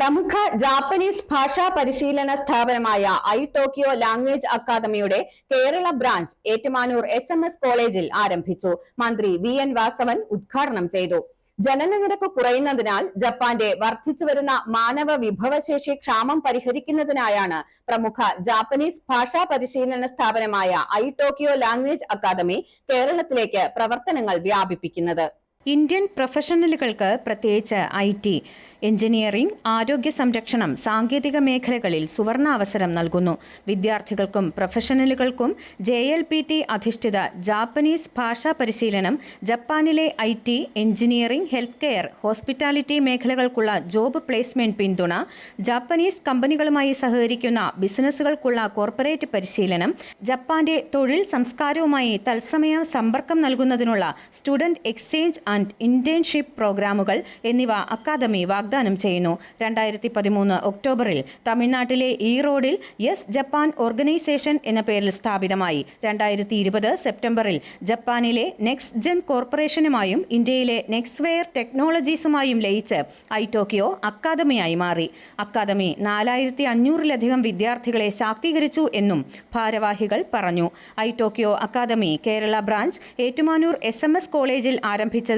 പ്രമുഖ ജാപ്പനീസ് ഭാഷാ പരിശീലന സ്ഥാപനമായ ഐ ടോക്കിയോ ലാംഗ്വേജ് അക്കാദമിയുടെ Kerala branch Ettumanoor S M S കോളേജിൽ ആരംഭിച്ചു. മന്ത്രി വി എൻ വാസവൻ ഉദ്ഘാടനം ചെയ്തു. ജനനനിരക്ക് കുറയുന്നതിനാൽ ജപ്പാന്റെ വർദ്ധിച്ചുവരുന്ന മാനവ വിഭവശേഷി ക്ഷാമം പരിഹരിക്കുന്നതിനായാണ് പ്രമുഖ ജാപ്പനീസ് ഭാഷാ പരിശീലന സ്ഥാപനമായ ഐ ടോക്കിയോ ലാംഗ്വേജ് അക്കാദമി കേരളത്തിലേക്ക് പ്രവർത്തനങ്ങൾ വ്യാപിപ്പിക്കുന്നത്. ഇന്ത്യൻ പ്രൊഫഷണലുകൾക്ക് പ്രത്യേകിച്ച് ഐ ടി എഞ്ചിനീയറിംഗ് ആരോഗ്യ സംരക്ഷണം സാങ്കേതിക മേഖലകളിൽ സുവർണ അവസരം നൽകുന്നു. വിദ്യാർത്ഥികൾക്കും പ്രൊഫഷണലുകൾക്കും ജെ എൽ പി ടി അധിഷ്ഠിത ജാപ്പനീസ് ഭാഷാ പരിശീലനം ജപ്പാനിലെ I T engineering health care hospitality മേഖലകൾക്കുള്ള job placement പിന്തുണ ജാപ്പനീസ് കമ്പനികളുമായി സഹകരിക്കുന്ന ബിസിനസ്സുകൾക്കുള്ള കോർപ്പറേറ്റ് പരിശീലനം ജപ്പാന്റെ തൊഴിൽ സംസ്കാരവുമായി തത്സമയ സമ്പർക്കം നൽകുന്നതിനുള്ള സ്റ്റുഡന്റ് എക്സ്ചേഞ്ച് ആൻഡ് ഇന്റേൺഷിപ്പ് പ്രോഗ്രാമുകൾ എന്നിവ അക്കാദമി വാഗ്ദാനം ചെയ്യുന്നു. രണ്ടായിരത്തി പതിമൂന്ന് ഒക്ടോബറിൽ തമിഴ്നാട്ടിലെ ഈറോഡിൽ യെസ് ജപ്പാൻ ഓർഗനൈസേഷൻ എന്ന പേരിൽ സ്ഥാപിതമായി. രണ്ടായിരത്തി ഇരുപത് സെപ്റ്റംബറിൽ ജപ്പാനിലെ നെക്സ്റ്റ് ജെൻ കോർപ്പറേഷനുമായും ഇന്ത്യയിലെ നെക്സ്വെയർ ടെക്നോളജീസുമായും ലയിച്ച് ഐ ടോക്കിയോ അക്കാദമിയായി മാറി. അക്കാദമി നാലായിരത്തി അഞ്ഞൂറിലധികം വിദ്യാർത്ഥികളെ ശാക്തീകരിച്ചു എന്നും ഭാരവാഹികൾ പറഞ്ഞു. I Tokyo academy Kerala branch Ettumanoor S M S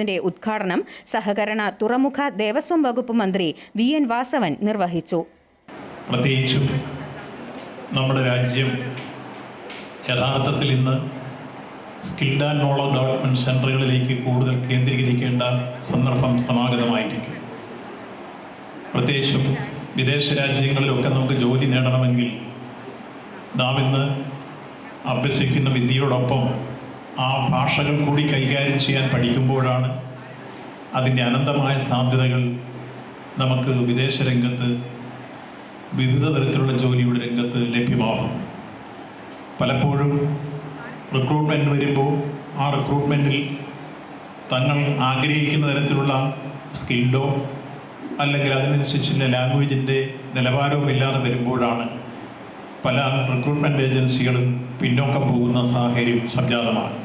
ആരംഭിച്ചതിന്റെ ഉദ്ഘാടനം സഹകരണ തുറമുഖ ദേവസ്വം വകുപ്പ് മന്ത്രി വി എൻ വാസവൻ നിർവഹിച്ചു. നമ്മുടെ രാജ്യം യഥാർത്ഥത്തിൽ ഇന്ന് സ്കിൽഡ് ആൻഡ് നോളജ് ഡെവലപ്മെന്റ് സെന്ററുകളിലേക്ക് കൂടുതൽ കേന്ദ്രീകരിക്കേണ്ട സന്ദർഭം സമാഗതമായിരിക്കും. പ്രത്യേകിച്ചും വിദേശ രാജ്യങ്ങളിലൊക്കെ നമുക്ക് ജോലി നേടണമെങ്കിൽ നാം ഇന്ന് അഭ്യസിക്കുന്ന വിദ്യയോടൊപ്പം ആ ഭാഷകൾ കൂടി കൈകാര്യം ചെയ്യാൻ പഠിക്കുമ്പോഴാണ് അതിന്റെ അനന്തമായ സാധ്യതകൾ നമുക്ക് വിദേശ രംഗത്ത് വിവിധ തരത്തിലുള്ള ജോലിയുടെ രംഗത്ത് ലഭ്യമാകും പലപ്പോഴും റിക്രൂട്ട്മെന്റ് വരുമ്പോൾ ആ റിക്രൂട്ട്മെന്റിൽ തങ്ങൾ ആഗ്രഹിക്കുന്ന തരത്തിലുള്ള സ്കിൽഡോ അല്ലെങ്കിൽ അതിനനുസരിച്ചുള്ള ലാംഗ്വേജിന്റെ നിലവാരവും ഇല്ലാതെ വരുമ്പോഴാണ് പല റിക്രൂട്ട്മെന്റ് ഏജൻസികളും പിന്നോക്കം പോകുന്ന സാഹചര്യം സംജാതമാണ്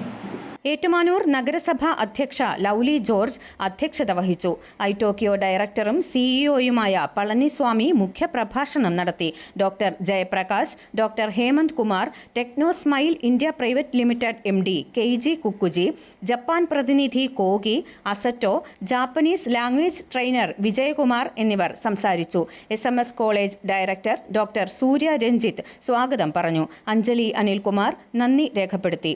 ഏറ്റുമാനൂർ നഗരസഭാ അധ്യക്ഷ ലൗലി ജോർജ് അധ്യക്ഷത വഹിച്ചു. ഐ ടോക്കിയോ ഡയറക്ടറും സിഇഒയുമായ പളനിസ്വാമി മുഖ്യപ്രഭാഷണം നടത്തി. Doctor Jayaprakash doctor Hemant Kumar Technosmile India private limited M D K G കുക്കുജി Japan പ്രതിനിധി Kogi Asato Japanese language trainer Vijayakumar എന്നിവർ സംസാരിച്ചു. S M S college director doctor Surya Ranjith സ്വാഗതം പറഞ്ഞു. അഞ്ജലി അനിൽകുമാർ നന്ദി രേഖപ്പെടുത്തി.